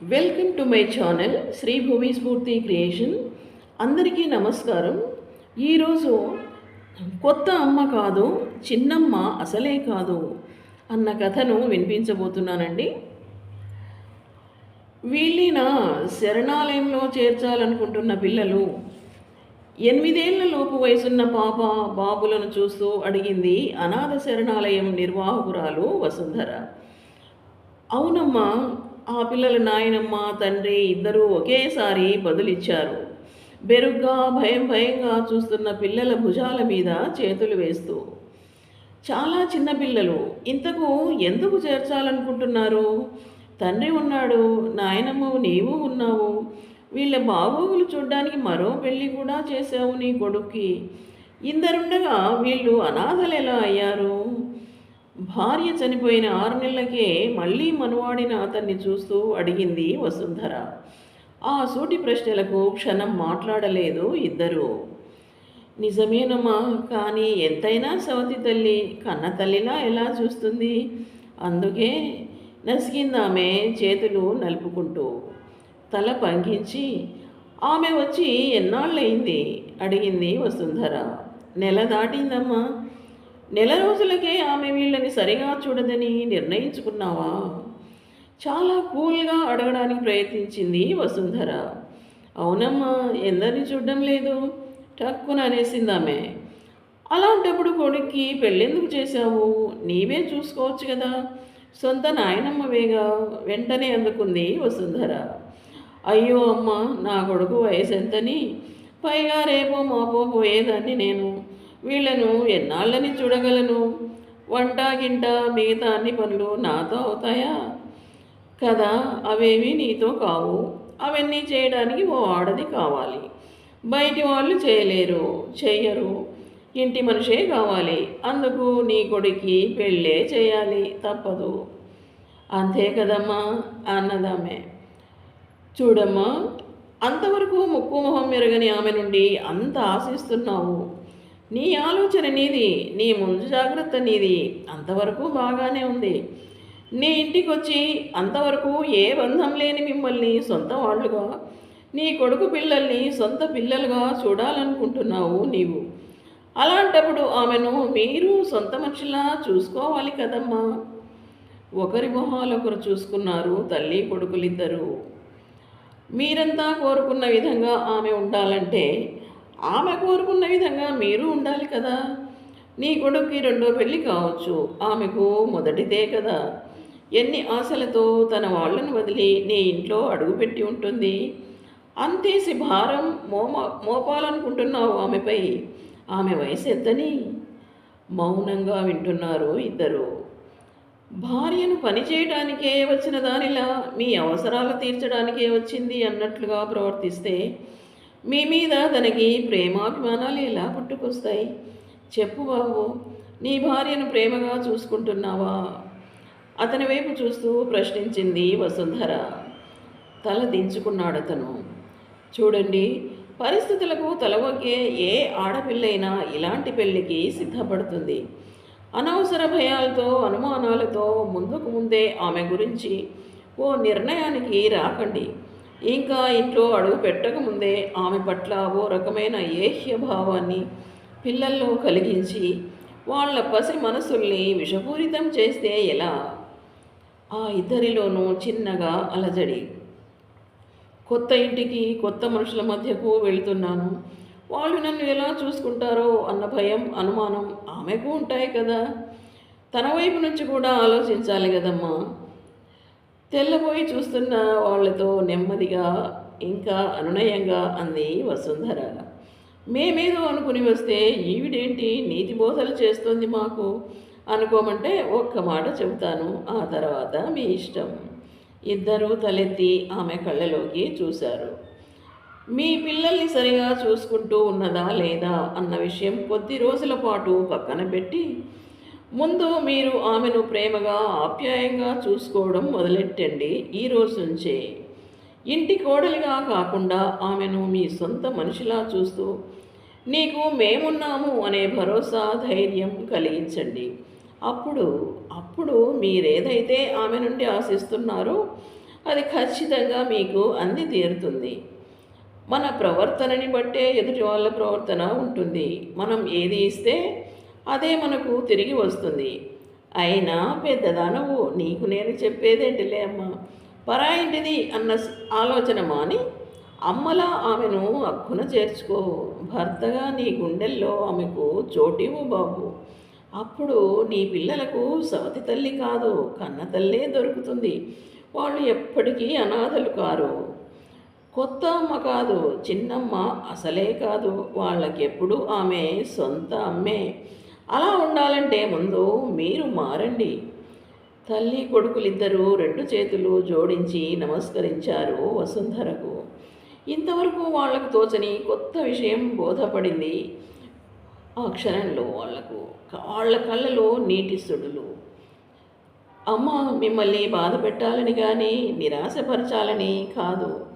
Welcome to my channel Shri Bhumi Sphurti creation అందరికీ నమస్కారం. ఈరోజు కొత్త అమ్మ కాదు చిన్నమ్మ అసలే కాదు అన్న కథను వినిపించబోతున్నానండి. వీళ్ళిన శరణాలయంలో చేర్చాలనుకుంటున్న పిల్లలు ఎనిమిదేళ్ళ లోపు వయసున్న పాప బాబులను చూస్తూ అడిగింది అనాథ శరణాలయం నిర్వాహకురాలు వసుంధర. అవునమ్మా ఆ పిల్లల నాయనమ్మ తండ్రి ఇద్దరూ ఒకేసారి బదులిచ్చారు. బెరుగ్గా భయం భయంగా చూస్తున్న పిల్లల భుజాల మీద చేతులు వేస్తూ. చాలా చిన్న పిల్లలు ఇంతకు ఎందుకు చేర్చాలనుకుంటున్నారు? తండ్రి ఉన్నాడు నాయనమ్మ నీవు ఉన్నావు. వీళ్ళ బాగోగులు చూడ్డానికి మరో పెళ్ళి కూడా చేశావు నీ కొడుక్కి. ఇందరుండగా వీళ్ళు అనాథలు ఎలా అయ్యారు? భార్య చనిపోయిన ఆరు నెలలకే మళ్ళీ మనవాడిన అతన్ని చూస్తూ అడిగింది వసుంధర. ఆ సూటి ప్రశ్నలకు క్షణం మాట్లాడలేదు ఇద్దరు. నిజమేనమ్మా కానీ ఎంతైనా సవతి తల్లి కన్న తల్లిలా ఎలా చూస్తుంది? అందుకే నసిగిందామె చేతులు నలుపుకుంటూ తల పంకించి ఆమె వచ్చి ఎన్నాళ్ళయింది? అడిగింది వసుంధర. నెల దాటిందమ్మా. నెల రోజులకే ఆమె వీళ్ళని సరిగా చూడదని నిర్ణయించుకున్నావా? చాలా కూల్గా అడగడానికి ప్రయత్నించింది వసుంధర. అవునమ్మా ఎందరిని చూడడం లేదు. టక్కున అనేసింది ఆమె. అలాంటప్పుడు కొడుక్కి పెళ్ళెందుకు చేశావు? నీవే చూసుకోవచ్చు కదా. సొంత నాయనమ్మవేగా వెంటనే అందుకుంది వసుంధర. అయ్యో అమ్మ నా కొడుకు వయసు ఎంతని పైగా రేపో మాపో పోయేదాన్ని నేను. వీళ్ళను ఎన్నాళ్ళని చూడగలను? వంట గింట మిగతా అన్ని పనులు నాతో అవుతాయా? కదా అవేవి నీతో కావు. అవన్నీ చేయడానికి ఓ ఆడది కావాలి. బయటి వాళ్ళు చేయలేరు చేయరు ఇంటి మనిషే కావాలి. అందుకు నీ కొడుక్కి పెళ్ళే చేయాలి తప్పదు. అంతే కదమ్మా అన్నదామె. చూడమ్మా అంతవరకు ముక్కు మొహం మెరగని ఆమె నుండి అంత ఆశిస్తున్నావు. నీ ఆలోచన నీది నీ ముందు జాగ్రత్త నీది. అంతవరకు బాగానే ఉంది. నీ ఇంటికి వచ్చి అంతవరకు ఏ బంధం లేని మిమ్మల్ని సొంత వాళ్ళుగా నీ కొడుకు పిల్లల్ని సొంత పిల్లలుగా చూడాలనుకుంటున్నావు నీవు. అలాంటప్పుడు ఆమెను మీరు సొంత మనిషిలా చూసుకోవాలి కదమ్మా. ఒకరి మొహాలొకరు చూసుకున్నారు తల్లి కొడుకులిద్దరూ. మీరంతా కోరుకున్న విధంగా ఆమె ఉండాలంటే ఆమె కోరుకున్న విధంగా మీరు ఉండాలి కదా. నీ కొడుక్కి రెండో పెళ్ళి కావచ్చు. ఆమెకు మొదటిదే కదా. ఎన్ని ఆశలతో తన వాళ్ళను వదిలి నీ ఇంట్లో అడుగుపెట్టి ఉంటుంది. అంతేసి భారం మోమ మోపాలనుకుంటున్నావు ఆమెపై. ఆమె వయసు ఎంతని? మౌనంగా వింటున్నారు ఇద్దరు. భార్యను పని చేయడానికే వచ్చిన దానిలా మీ అవసరాలు తీర్చడానికే వచ్చింది అన్నట్లుగా ప్రవర్తిస్తే మీ మీద తనకి ప్రేమాభిమానాలు ఎలా పుట్టుకొస్తాయి? చెప్పు బాబు. నీ భార్యను ప్రేమగా చూసుకుంటున్నావా? అతని వైపు చూస్తూ ప్రశ్నించింది వసుంధర. తల దించుకున్నాడు అతను చూడండి పరిస్థితులకు తలవగ్గే ఏ ఆడపిల్లైనా ఇలాంటి పెళ్ళికి సిద్ధపడుతుంది. అనవసర భయాలతో అనుమానాలతో ముందుకు ముందే ఆమె గురించి ఓ నిర్ణయానికి రాకండి. ఇంకా ఇంట్లో అడుగు పెట్టకముందే ఆమె పట్ల ఓ రకమైన ఏహ్య భావాన్ని పిల్లల్లో కలిగించి వాళ్ళ పసి మనసుల్ని విషపూరితం చేస్తే ఎలా? ఆ ఇద్దరిలోనూ చిన్నగా అలజడి. కొత్త ఇంటికి కొత్త మనుషుల మధ్యకు వెళ్తున్నాను. వాళ్ళు నన్ను ఎలా చూసుకుంటారో అన్న భయం అనుమానం ఆమెకు ఉంటాయి కదా. తన వైపు నుంచి కూడా ఆలోచించాలి కదమ్మా. తెల్లబోయి చూస్తున్న వాళ్ళతో నెమ్మదిగా ఇంకా అనునయంగా అంది వసుంధర. మేమేదో అనుకుని వస్తే ఈవిడేంటి నీతి బోధలు చేస్తుంది మాకు? అనుకోమంటే ఒక్క మాట చెబుతాను ఆ తర్వాత మీ ఇష్టం. ఇద్దరూ తలెత్తి ఆమె కళ్ళలోకి చూశారు. మీ పిల్లల్ని సరిగా చూసుకుంటూ ఉన్నదా లేదా అన్న విషయం కొద్ది రోజుల పాటు పక్కన పెట్టి ముందు మీరు ఆమెను ప్రేమగా ఆప్యాయంగా చూసుకోవడం మొదలెట్టండి. ఈ రోజు నుంచే. ఇంటి కోడలిగా కాకుండా ఆమెను మీ సొంత మనిషిలా చూస్తూ నీకు మేమున్నాము అనే భరోసా ధైర్యం కలిగించండి. అప్పుడు అప్పుడు మీరేదైతే ఆమె నుండి ఆశిస్తున్నారో అది ఖచ్చితంగా మీకు అంది తీరుతుంది. మన ప్రవర్తనని బట్టే ఎదుటి వాళ్ళ ప్రవర్తన ఉంటుంది. మనం ఏది ఇస్తే అదే మనకు తిరిగి వస్తుంది. అయినా పెద్దదానవు నీకు నేను చెప్పేదేంటిలే అమ్మ? పరాయింటిది అన్న ఆలోచన మాని అమ్మలా ఆమెను అక్కున చేర్చుకో. భర్తగా నీ గుండెల్లో ఆమెకు చోటివు బాబు. అప్పుడు నీ పిల్లలకు సవతి తల్లి కాదు కన్న తల్లే దొరుకుతుంది. వాళ్ళు ఎప్పటికీ అనాథలు కారు. కొత్త అమ్మ కాదు చిన్నమ్మ అసలే కాదు. వాళ్ళకెప్పుడు ఆమె సొంత అమ్మే. అలా ఉండాలంటే ముందు మీరు మారండి. తల్లి కొడుకులిద్దరూ రెండు చేతులు జోడించి నమస్కరించారు వసుంధరకు. ఇంతవరకు వాళ్ళకు తోచని కొత్త విషయం బోధపడింది ఆ క్షణంలో వాళ్ళకు వాళ్ళ కళ్ళలో నీటి సుడులు. అమ్మ మిమ్మల్ని బాధ పెట్టాలని కానీ నిరాశపరచాలని కాదు.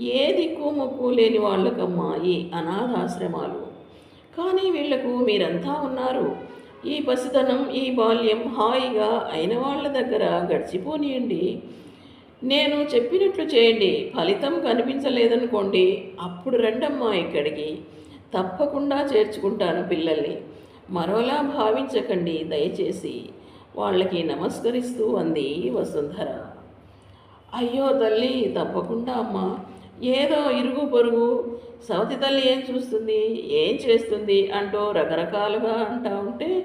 ఏ దిక్కు మొక్కు లేని వాళ్ళకమ్మ ఈ అనాథాశ్రమాలు. కానీ వీళ్ళకు మీరంతా ఉన్నారు. ఈ పసితనం ఈ బాల్యం హాయిగా అయిన వాళ్ళ దగ్గర గడిచిపోనియండి. నేను చెప్పినట్లు చేయండి. ఫలితం కనిపించలేదనుకోండి. అప్పుడు రండమ్మా ఇక్కడికి. తప్పకుండా చేర్చుకుంటాను పిల్లల్ని. మరోలా భావించకండి దయచేసి. వాళ్ళకి నమస్కరిస్తూ అంది వసుంధర. అయ్యో తల్లి తప్పకుండా అమ్మా. ఏదో ఇరుగు పొరుగు. సవతి తల్లి ఏం చూస్తుంది? ఏం చేస్తుంది? అంటూ రకరకాలుగా అంటా ఉంటే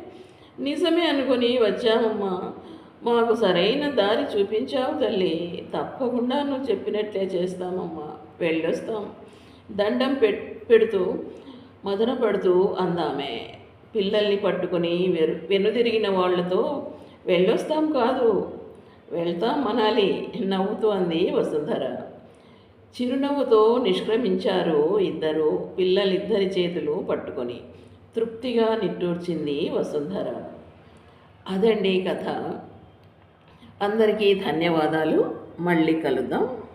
నిజమే అనుకొని వచ్చామమ్మా మాకు సరైన దారి చూపించావు తల్లి. తప్పకుండా నువ్వు చెప్పినట్లే చేస్తామమ్మా. వెళ్ళొస్తాం. దండం పెడుతూ మదన పడుతూ అందామే. పిల్లల్ని పట్టుకుని వెరు వెనుదిరిగిన వాళ్ళతో వెళ్ళొస్తాం కాదు. వెళ్తాం మనాలి నవ్వుతూ అంది వసుంధర. చిరునవ్వుతో నిష్క్రమించారు ఇద్దరు పిల్లలిద్దరి చేతులు పట్టుకొని. తృప్తిగా నిట్టూర్చింది వసుంధర. అదండి కథ. అందరికీ ధన్యవాదాలు. మళ్ళీ కలుద్దాం.